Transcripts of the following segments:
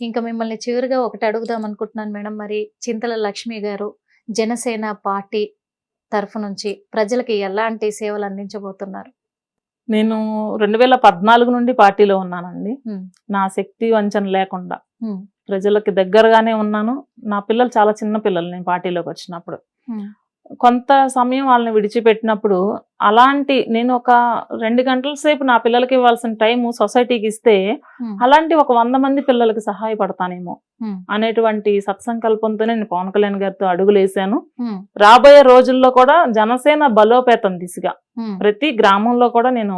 ఇంకా మిమ్మల్ని చివరిగా ఒకటి అడుగుదాం అనుకుంటున్నాను మేడం. మరి చింతల లక్ష్మి గారు జనసేన పార్టీ తరఫు నుంచి ప్రజలకి ఎలాంటి సేవలు అందించబోతున్నారు? నేను రెండు వేల పద్నాలుగు నుండి పార్టీలో ఉన్నానండి. నా శక్తి వంచన లేకుండా. ప్రజలకి దగ్గరగానే ఉన్నాను. నా పిల్లలు చాలా చిన్న పిల్లలు. నేను పార్టీలోకి వచ్చినప్పుడు. కొంత సమయం వాళ్ళని విడిచిపెట్టినప్పుడు అలాంటి నేను ఒక రెండు గంటల సేపు నా పిల్లలకి ఇవ్వాల్సిన టైం సొసైటీకి ఇస్తే. అలాంటి ఒక వంద మంది పిల్లలకి సహాయపడతానేమో. అనేటువంటి సత్సంకల్పంతోనే నేను పవన్ కళ్యాణ్ గారితో అడుగులేశాను. రాబోయే రోజుల్లో కూడా జనసేన బలోపేతం దిశగా. ప్రతి గ్రామంలో కూడా నేను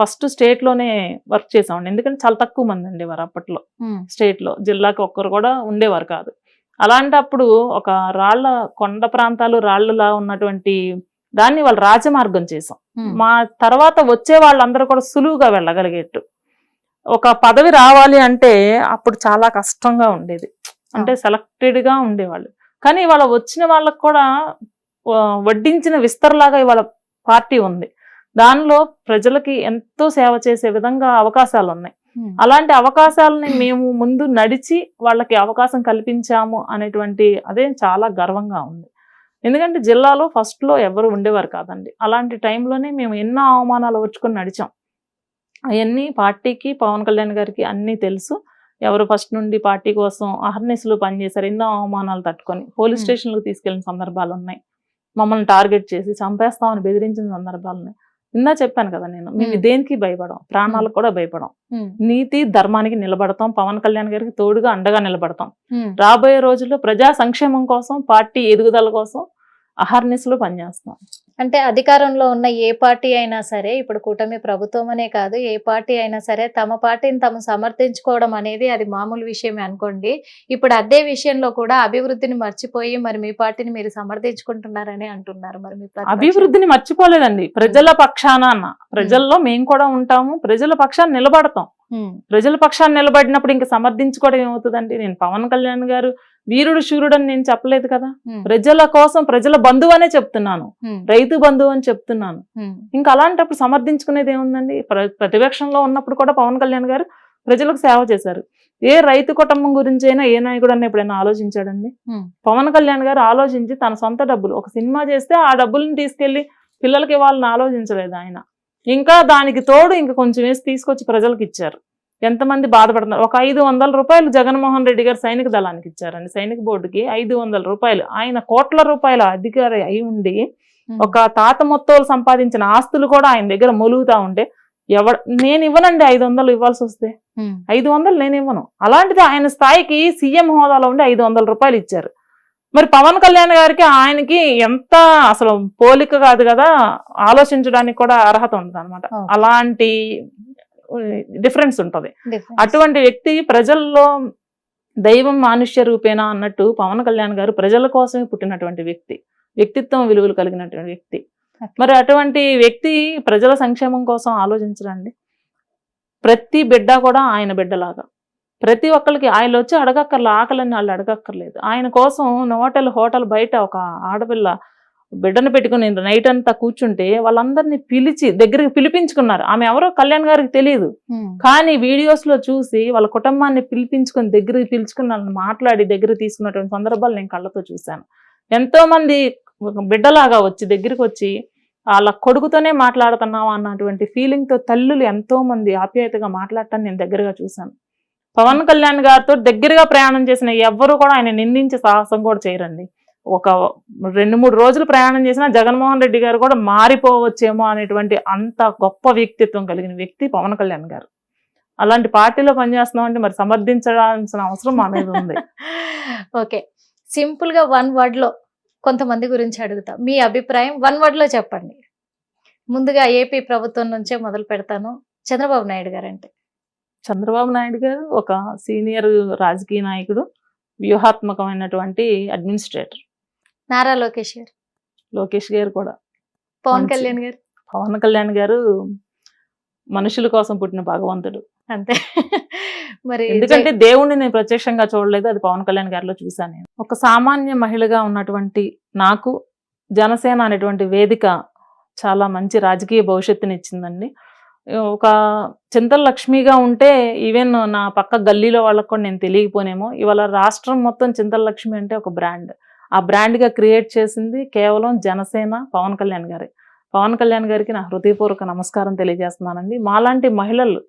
ఫస్ట్ స్టేట్లోనే వర్క్ చేసామండి ఎందుకంటే చాలా తక్కువ మంది ఉండేవారు అప్పట్లో. స్టేట్లో జిల్లాకి ఒక్కరు కూడా ఉండేవారు కాదు అలాంటప్పుడు ఒక రాళ్ళ కొండ ప్రాంతాలు రాళ్ళలా ఉన్నటువంటి దాన్ని వాళ్ళు రాజమార్గం చేసాం. మా తర్వాత వచ్చే వాళ్ళందరూ కూడా సులువుగా వెళ్ళగలిగేట్టు. ఒక పదవి రావాలి అంటే అప్పుడు చాలా కష్టంగా ఉండేది. అంటే సెలెక్టెడ్గా ఉండేవాళ్ళు. కానీ ఇవాళ వచ్చిన వాళ్ళకు కూడా వడ్డించిన విస్తరలాగా ఇవాళ పార్టీ ఉంది. దానిలో ప్రజలకి ఎంతో సేవ చేసే విధంగా అవకాశాలు ఉన్నాయి. అలాంటి అవకాశాలని మేము ముందు నడిచి వాళ్ళకి అవకాశం కల్పించాము అనేటువంటి అదే చాలా గర్వంగా ఉంది. ఎందుకంటే జిల్లాలో ఫస్ట్లో ఎవరు ఉండేవారు కాదండి. అలాంటి టైంలోనే మేము ఎన్నో అవమానాలు వచ్చుకొని నడిచాం. అవన్నీ పార్టీకి పవన్ కళ్యాణ్ గారికి అన్నీ తెలుసు. ఎవరు ఫస్ట్ నుండి పార్టీ కోసం అహర్నిశలు పనిచేశారు ఎన్నో అవమానాలు తట్టుకొని. పోలీస్. స్టేషన్లకు తీసుకెళ్ళిన సందర్భాలు ఉన్నాయి మమ్మల్ని టార్గెట్ చేసి చంపేస్తామని బెదిరించిన సందర్భాలు ఉన్నాయి ఇందా చెప్పాను కదా నేను మేము. దేనికి భయపడం? ప్రాణాలకు కూడా భయపడం. నీతి ధర్మానికి నిలబడతాం పవన్ కళ్యాణ్ గారికి తోడుగా అండగా నిలబడతాం. రాబోయే రోజుల్లో ప్రజా సంక్షేమం కోసం పార్టీ ఎదుగుదల కోసం అహర్నిశలు పనిచేస్తాం అంటే అధికారంలో ఉన్న ఏ పార్టీ అయినా సరే ఇప్పుడు కూటమి ప్రభుత్వం అనే కాదు ఏ పార్టీ అయినా సరే తమ పార్టీని తాము సమర్థించుకోవడం అనేది అది మామూలు విషయమే అనుకోండి. ఇప్పుడు అదే విషయంలో కూడా అభివృద్ధిని మర్చిపోయి మరి మీ పార్టీని మీరు సమర్థించుకుంటున్నారని అంటున్నారు మరి మీ. అభివృద్ధిని మర్చిపోలేదండి. ప్రజల పక్షాన అన్న. ప్రజల్లో మేము కూడా ఉంటాము ప్రజల పక్షాన్ని నిలబడతాం. ప్రజల పక్షాన్ని నిలబడినప్పుడు ఇంకా సమర్థించుకోవడం ఏమవుతుందండి? నేను పవన్ కళ్యాణ్ గారు వీరుడు శూరుడు అని నేను చెప్పలేదు కదా. ప్రజల కోసం ప్రజల బంధువు అనే చెప్తున్నాను. రైతు బంధువు అని చెప్తున్నాను. ఇంకా అలాంటప్పుడు సమర్థించుకునేది ఏముందండి? ప్ర- ప్రతిపక్షంలో ఉన్నప్పుడు కూడా పవన్ కళ్యాణ్ గారు ప్రజలకు సేవ చేశారు. ఏ రైతు కుటుంబం గురించి అయినా ఏ నాయకుడు అన్న ఎప్పుడైనా ఆలోచించాడండి. పవన్ కళ్యాణ్ గారు ఆలోచించి తన సొంత డబ్బులు ఒక సినిమా చేస్తే ఆ డబ్బుల్ని తీసుకెళ్ళి పిల్లలకి ఇవ్వాలని ఆలోచించలేదు ఆయన. ఇంకా దానికి తోడు ఇంకా కొంచెం వేసి తీసుకొచ్చి ప్రజలకు ఇచ్చారు. ఎంతమంది బాధపడుతున్నారు? ఒక ఐదు వందల రూపాయలు జగన్మోహన్ రెడ్డి గారు సైనిక దళానికి ఇచ్చారండి. సైనిక బోర్డుకి ఐదు వందల రూపాయలు. ఆయన కోట్ల రూపాయల అధికారి అయి ఉండి. ఒక తాత మొత్తాలు సంపాదించిన ఆస్తులు కూడా ఆయన దగ్గర మొలుగుతా ఉంటే ఎవ నేను ఇవ్వనండి ఐదు వందలు ఇవ్వాల్సి వస్తే. ఐదు వందలు నేను ఇవ్వను. అలాంటిది ఆయన స్థాయికి సీఎం హోదాలో ఉండి ఐదు వందల రూపాయలు ఇచ్చారు. మరి పవన్ కళ్యాణ్ గారికి ఆయనకి ఎంత అసలు పోలిక కాదు కదా ఆలోచించడానికి కూడా అర్హత ఉంటుంది అనమాట. అలాంటి డిఫరెన్స్ ఉంటది. అటువంటి వ్యక్తి ప్రజల్లో దైవం మానుష్య రూపేనా అన్నట్టు పవన్ కళ్యాణ్ గారు ప్రజల కోసమే పుట్టినటువంటి వ్యక్తి వ్యక్తిత్వం విలువలు కలిగినటువంటి వ్యక్తి. మరి అటువంటి వ్యక్తి ప్రజల సంక్షేమం కోసం ఆలోచించరండి ప్రతి బిడ్డ కూడా ఆయన బిడ్డలాగా ప్రతి ఒక్కరికి ఆయన వచ్చి అడగక్కర్లే ఆకలిని వాళ్ళు అడగక్కర్లేదు. ఆయన కోసం హోటల్ హోటల్ బయట ఒక ఆడపిల్ల బిడ్డను పెట్టుకుని నైట్ అంతా కూర్చుంటే వాళ్ళందరినీ పిలిచి దగ్గరికి పిలిపించుకున్నారు. ఆమె ఎవరో కళ్యాణ్ గారికి తెలియదు. కానీ వీడియోస్లో చూసి వాళ్ళ కుటుంబాన్ని పిలిపించుకొని దగ్గరికి పిలుచుకుని వాళ్ళని మాట్లాడి దగ్గర తీసుకున్నటువంటి సందర్భాలు నేను కళ్ళతో చూశాను. ఎంతో మంది బిడ్డలాగా వచ్చి దగ్గరికి వచ్చి వాళ్ళ కొడుకుతోనే మాట్లాడుతున్నావా అన్నటువంటి ఫీలింగ్తో తల్లులు ఎంతో మంది ఆప్యాయతగా మాట్లాడటం నేను దగ్గరగా చూశాను. పవన్ కళ్యాణ్ గారితో దగ్గరగా ప్రయాణం చేసిన ఎవ్వరూ కూడా ఆయన నిందించే సాహసం కూడా చేయరండి. ఒక రెండు మూడు రోజులు ప్రయాణం చేసినా జగన్మోహన్ రెడ్డి గారు కూడా మారిపోవచ్చేమో అనేటువంటి అంత గొప్ప వ్యక్తిత్వం కలిగిన వ్యక్తి పవన్ కళ్యాణ్ గారు. అలాంటి పార్టీలో పనిచేస్తున్నాం అంటే మరి సమర్థించాల్సిన అవసరం మా మీద ఉంది. ఓకే. సింపుల్గా వన్ వర్డ్లో కొంతమంది గురించి అడుగుతా. మీ అభిప్రాయం వన్ వర్డ్లో చెప్పండి. ముందుగా ఏపీ ప్రభుత్వం నుంచే మొదలు పెడతాను. చంద్రబాబు నాయుడు గారు అంటే చంద్రబాబు నాయుడు గారు ఒక సీనియర్ రాజకీయ నాయకుడు వ్యూహాత్మకమైనటువంటి అడ్మినిస్ట్రేటర్. నారా లోకేష్ గారు. లోకేష్ గారు కూడా. పవన్ కళ్యాణ్ గారు. పవన్ కళ్యాణ్ గారు మనుషుల కోసం పుట్టిన భగవంతుడు. అంతే. మరి ఎందుకంటే దేవుణ్ణి నేను ప్రత్యక్షంగా చూడలేదు అది పవన్ కళ్యాణ్ గారిలో చూశాను నేను. ఒక సామాన్య మహిళగా ఉన్నటువంటి నాకు జనసేన అనేటువంటి వేదిక చాలా మంచి రాజకీయ భవిష్యత్తుని ఇచ్చిందండి. ఒక చింతల లక్ష్మిగా ఉంటే ఈవెన్ నా పక్క గల్లీలో వాళ్ళకి కూడా నేను తెలియకపోనేమో. ఇవాళ రాష్ట్రం మొత్తం చింతల లక్ష్మి అంటే ఒక బ్రాండ్ ఆ brand గా క్రియేట్ చేసింది కేవలం జనసేన పవన్ కళ్యాణ్ గారి. పవన్ కళ్యాణ్ గారికి నా హృదయపూర్వక నమస్కారం తెలియజేస్తున్నానండి. మాలాంటి మహిళలు.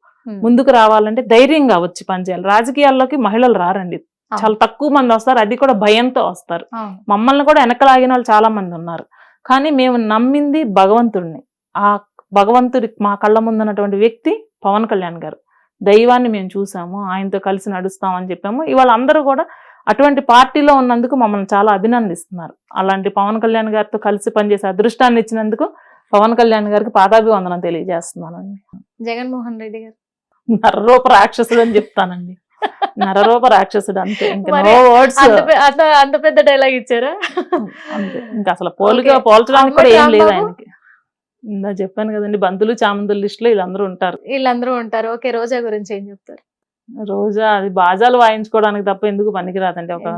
ముందుకు రావాలంటే ధైర్యంగా వచ్చి పనిచేయాలి. రాజకీయాల్లోకి మహిళలు రారండి. చాలా తక్కువ మంది వస్తారు అది కూడా భయంతో వస్తారు. మమ్మల్ని కూడా వెనకలాగిన వాళ్ళు చాలా మంది ఉన్నారు. కానీ మేము నమ్మింది భగవంతుడిని. ఆ భగవంతుడి మా కళ్ళ ముందు ఉన్నటువంటి వ్యక్తి పవన్ కళ్యాణ్ గారు. దైవాన్ని మేము చూసాము ఆయనతో కలిసి నడుస్తామని చెప్పాము. ఇవాళ అందరూ కూడా అటువంటి పార్టీలో ఉన్నందుకు మమ్మల్ని చాలా అభినందిస్తున్నారు. అలాంటి పవన్ కళ్యాణ్ గారితో కలిసి పనిచేసే అదృష్టాన్ని ఇచ్చినందుకు పవన్ కళ్యాణ్ గారికి పాదాభివందనం తెలియజేస్తున్నానండి. జగన్మోహన్ రెడ్డి గారు. నరరూప రాక్షసుడు అని చెప్తానండి. నరరూప రాక్షసుడు అంతే. వర్డ్స్ అంత పెద్ద డైలాగ్ ఇచ్చారా? అంతే. ఇంకా అసలు పోలిక Okay. పోల్చడానికి కూడా ఏం లేదు? ఆయనకి. ఇందా చెప్పాను కదండి బంధులు చామంతుల లిస్ట్లో వీళ్ళందరూ ఉంటారు. వీళ్ళందరూ ఉంటారు. ఓకే రోజా గురించి ఏం చెప్తారు? రోజా అది బాజాలు వాయించుకోవడానికి తప్ప ఎందుకు పనికిరాదండి ఒక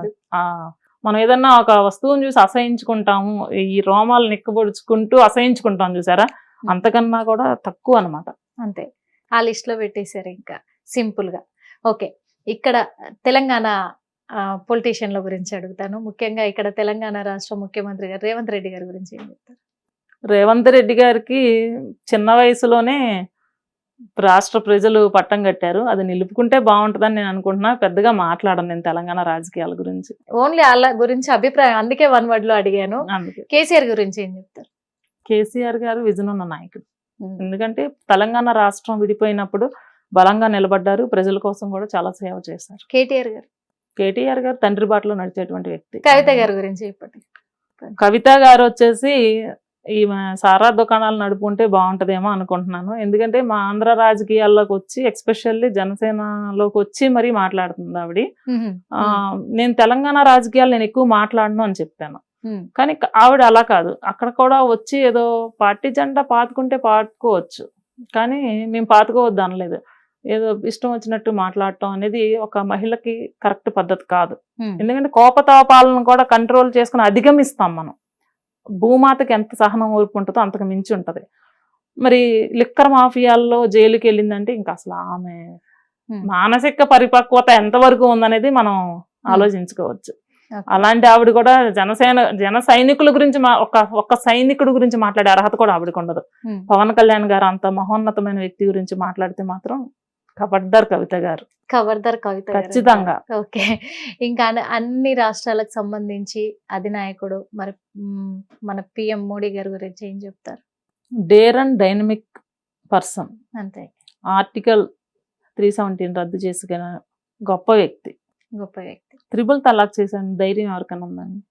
మనం ఏదన్నా ఒక వస్తువుని చూసి అసహించుకుంటాము ఈ రోమాలు నిక్కబొడుచుకుంటూ అసహించుకుంటాం చూసారా? అంతకన్నా కూడా తక్కువ అన్నమాట. అంతే. ఆ లిస్ట్లో పెట్టేశారు ఇంకా సింపుల్గా. ఓకే ఇక్కడ తెలంగాణ పొలిటీషియన్ల గురించి అడుగుతాను. ముఖ్యంగా ఇక్కడ తెలంగాణ రాష్ట్ర ముఖ్యమంత్రి గారు రేవంత్ రెడ్డి గారి గురించి ఏం చెప్తారు? రేవంత్ రెడ్డి గారికి చిన్న వయసులోనే రాష్ట్ర ప్రజలు పట్టం కట్టారు. అది నిలుపుకుంటే బాగుంటుందని నేను అనుకుంటున్నా. పెద్దగా మాట్లాడను నేను తెలంగాణ రాజకీయాల గురించి. ఓన్లీ వాళ్ళ గురించి అభిప్రాయం. అందుకే వన్ వర్డ్లో అడిగాను. కేసీఆర్ గురించి ఏం చెప్తారు? కేసీఆర్ గారు విజన్ ఉన్న నాయకుడు ఎందుకంటే తెలంగాణ రాష్ట్రం విడిపోయినప్పుడు బలంగా నిలబడ్డారు. ప్రజల కోసం కూడా చాలా సేవ చేశారు. కేటీఆర్ గారు? కేటీఆర్ గారు తండ్రి బాటలో నడిచేటువంటి వ్యక్తి. కవిత గారి గురించి చెప్పండి. కవిత గారు వచ్చేసి ఈ సారా దుకాణాలు నడుపుకుంటే బాగుంటదేమో అనుకుంటున్నాను. ఎందుకంటే మా ఆంధ్ర రాజకీయాల్లోకి వచ్చి ఎక్స్పెషల్లీ జనసేనలోకి వచ్చి మరీ మాట్లాడుతుంది ఆవిడ. నేను తెలంగాణ రాజకీయాలు నేను ఎక్కువ మాట్లాడను అని చెప్పాను. కానీ ఆవిడ అలా కాదు. అక్కడ కూడా వచ్చి ఏదో పార్టీ జెండా పాతుకుంటే పాతుకోవచ్చు. కానీ మేము పాతుకోవద్దు అనలేదు. ఏదో ఇష్టం వచ్చినట్టు మాట్లాడటం అనేది ఒక మహిళకి కరెక్ట్ పద్ధతి కాదు. ఎందుకంటే కోపతాపాలను కూడా కంట్రోల్ చేసుకుని అధిగమిస్తాం మనం. భూమాతకి ఎంత సహనం ఓర్పు ఉంటుందో అంతకు మించి ఉంటది మరి లిక్కర్ మాఫియాల్లో జైలుకి వెళ్ళిందంటే ఇంకా అసలు ఆమె. మానసిక పరిపక్వత ఎంతవరకు ఉందనేది మనం ఆలోచించుకోవచ్చు. అలాంటి ఆవిడ కూడా జనసేన జన సైనికుల గురించి ఒక ఒక్క సైనికుడి గురించి మాట్లాడే అర్హత కూడా ఆవిడకు ఉండదు. పవన్ కళ్యాణ్ గారు అంత మహోన్నతమైన వ్యక్తి గురించి మాట్లాడితే మాత్రం కబడ్దార్ కవిత గారు. ఖబర్దార్ కవిత ఖచ్చితంగా. ఓకే. ఇంకా అన్ని- రాష్ట్రాలకు సంబంధించి అధినాయకుడు మరి మన పిఎం మోడీ గారి గురించి ఏం చెప్తారు? Dare and dynamic person. అంతే. ఆర్టికల్ త్రీ సెవెంటీన్ రద్దు చేసుకున్న గొప్ప వ్యక్తి. గొప్ప వ్యక్తి. త్రిబుల్ తలాక్ చేసిన ధైర్యం ఎవరికైనా ఉందండి?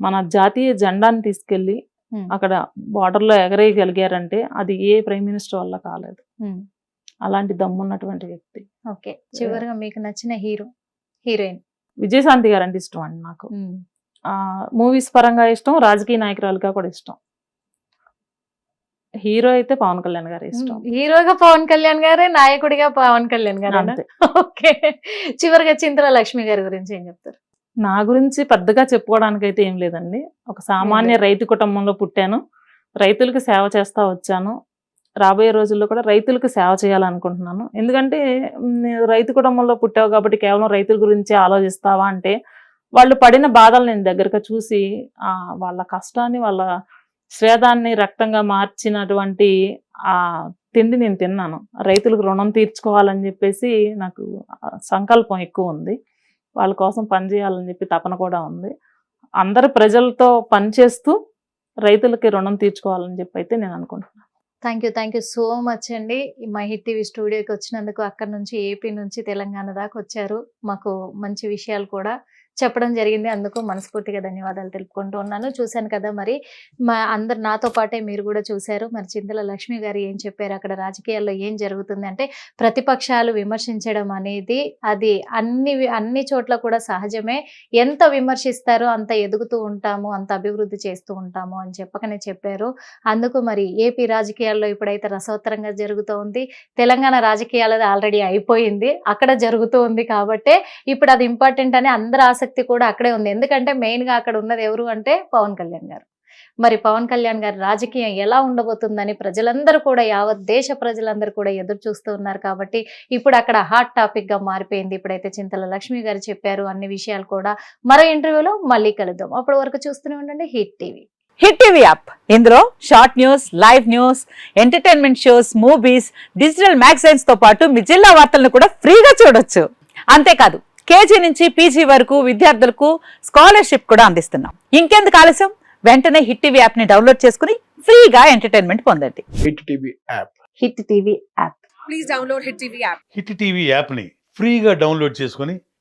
మన జాతీయ జెండాని తీసుకెళ్ళి. అక్కడ బార్డర్లో ఎగరేయగలిగారంటే అది ఏ ప్రైమ్ మినిస్టర్ వల్ల కాలేదు. అలాంటి దమ్మున్నటువంటి వ్యక్తి. ఓకే. చివరిగా మీకు నచ్చిన హీరో హీరోయిన్? విజయశాంతి గారు అంటే ఇష్టం అండి నాకు. మూవీస్ పరంగా ఇష్టం రాజకీయ నాయకురాలుగా కూడా ఇష్టం. హీరో అయితే పవన్ కళ్యాణ్ గారు ఇష్టం. హీరోగా పవన్ కళ్యాణ్ గారే నాయకుడిగా పవన్ కళ్యాణ్ గారు ఓకే. చివరిగా చింతల లక్ష్మి గారి గురించి ఏం చెప్తారు? నా గురించి పెద్దగా చెప్పుకోవడానికి అయితే ఏం లేదండి. ఒక సామాన్య రైతు కుటుంబంలో పుట్టాను. రైతులకు సేవ చేస్తా వచ్చాను. రాబోయే రోజుల్లో కూడా రైతులకు సేవ చేయాలనుకుంటున్నాను. ఎందుకంటే నేను రైతు కుటుంబంలో పుట్టావు కాబట్టి కేవలం రైతుల గురించి ఆలోచిస్తావా అంటే వాళ్ళు పడిన బాధలు నేను దగ్గరగా చూసి వాళ్ళ కష్టాన్ని వాళ్ళ స్వేదాన్ని రక్తంగా మార్చినటువంటి ఆ తిండి నేను తిన్నాను. రైతులకు రుణం తీర్చుకోవాలని చెప్పేసి నాకు సంకల్పం ఎక్కువ ఉంది. వాళ్ళ కోసం పనిచేయాలని చెప్పి తపన కూడా ఉంది. అందరు ప్రజలతో పనిచేస్తూ రైతులకి రుణం తీర్చుకోవాలని చెప్పి అయితే నేను అనుకుంటున్నాను. Thank you thank you so much అండి. ఈ హిట్ టీవీ స్టూడియోకి వచ్చినందుకు అక్కడ నుంచి ఏపీ నుంచి తెలంగాణ దాకా వచ్చారు. మాకు మంచి విషయాలు కూడా చెప్పడం జరిగింది. అందుకు మనస్ఫూర్తిగా ధన్యవాదాలు తెలుపుకుంటూ ఉన్నాను. చూశాను కదా మరి మా అందరు నాతో పాటే మీరు కూడా చూశారు. మరి చింతల లక్ష్మి గారు ఏం చెప్పారు? అక్కడ రాజకీయాల్లో ఏం జరుగుతుంది అంటే ప్రతిపక్షాలు విమర్శించడం అనేది అది అన్ని అన్ని చోట్ల కూడా సహజమే. ఎంత విమర్శిస్తారో అంత ఎదుగుతూ ఉంటాము అంత అభివృద్ధి చేస్తూ ఉంటాము అని చెప్పకనే చెప్పారు. అందుకు మరి ఏపీ రాజకీయాల్లో ఇప్పుడైతే రసోత్తరంగా జరుగుతూ ఉంది. తెలంగాణ రాజకీయాలది ఆల్రెడీ అయిపోయింది. అక్కడ జరుగుతూ ఉంది కాబట్టే ఇప్పుడు అది ఇంపార్టెంట్ అని అందరి ఆసక్తి కూడా అక్కడే ఉంది. ఎందుకంటే మెయిన్గా అక్కడ ఉన్నది ఎవరు అంటే పవన్ కళ్యాణ్ గారు. మరి పవన్ కళ్యాణ్ గారి రాజకీయం ఎలా ఉండబోతుందని ప్రజలందరూ కూడా యావత్ దేశ ప్రజలందరూ కూడా ఎదురు చూస్తూ ఉన్నారు కాబట్టి ఇప్పుడు అక్కడ హాట్ టాపిక్గా మారిపోయింది. ఇప్పుడైతే చింతల లక్ష్మి గారు చెప్పారు అన్ని విషయాలు కూడా. మరో ఇంటర్వ్యూలో మళ్ళీ కలుద్దాం. అప్పటి వరకు చూస్తూనే ఉండండి hit TV. Hit TV app. ఇందులో short news live news entertainment shows movies digital మ్యాగజైన్స్తో పాటు మీ జిల్లా వార్తలను కూడా ఫ్రీగా చూడొచ్చు. అంతేకాదు కేజీ నుంచి పీజీ వరకు విద్యార్థులకు స్కాలర్షిప్ కూడా అందిస్తున్నాం. ఇంకెందుకు ఆలస్యం? వెంటనే హిట్ టీవీ యాప్ని డౌన్లోడ్ చేసుకుని ఫ్రీగా ఎంటర్టైన్మెంట్ పొందండి. Hit TV app. Hit TV app. Please download Hit TV app. Hit TV యాప్ని ఫ్రీగా డౌన్లోడ్ చేసుకొని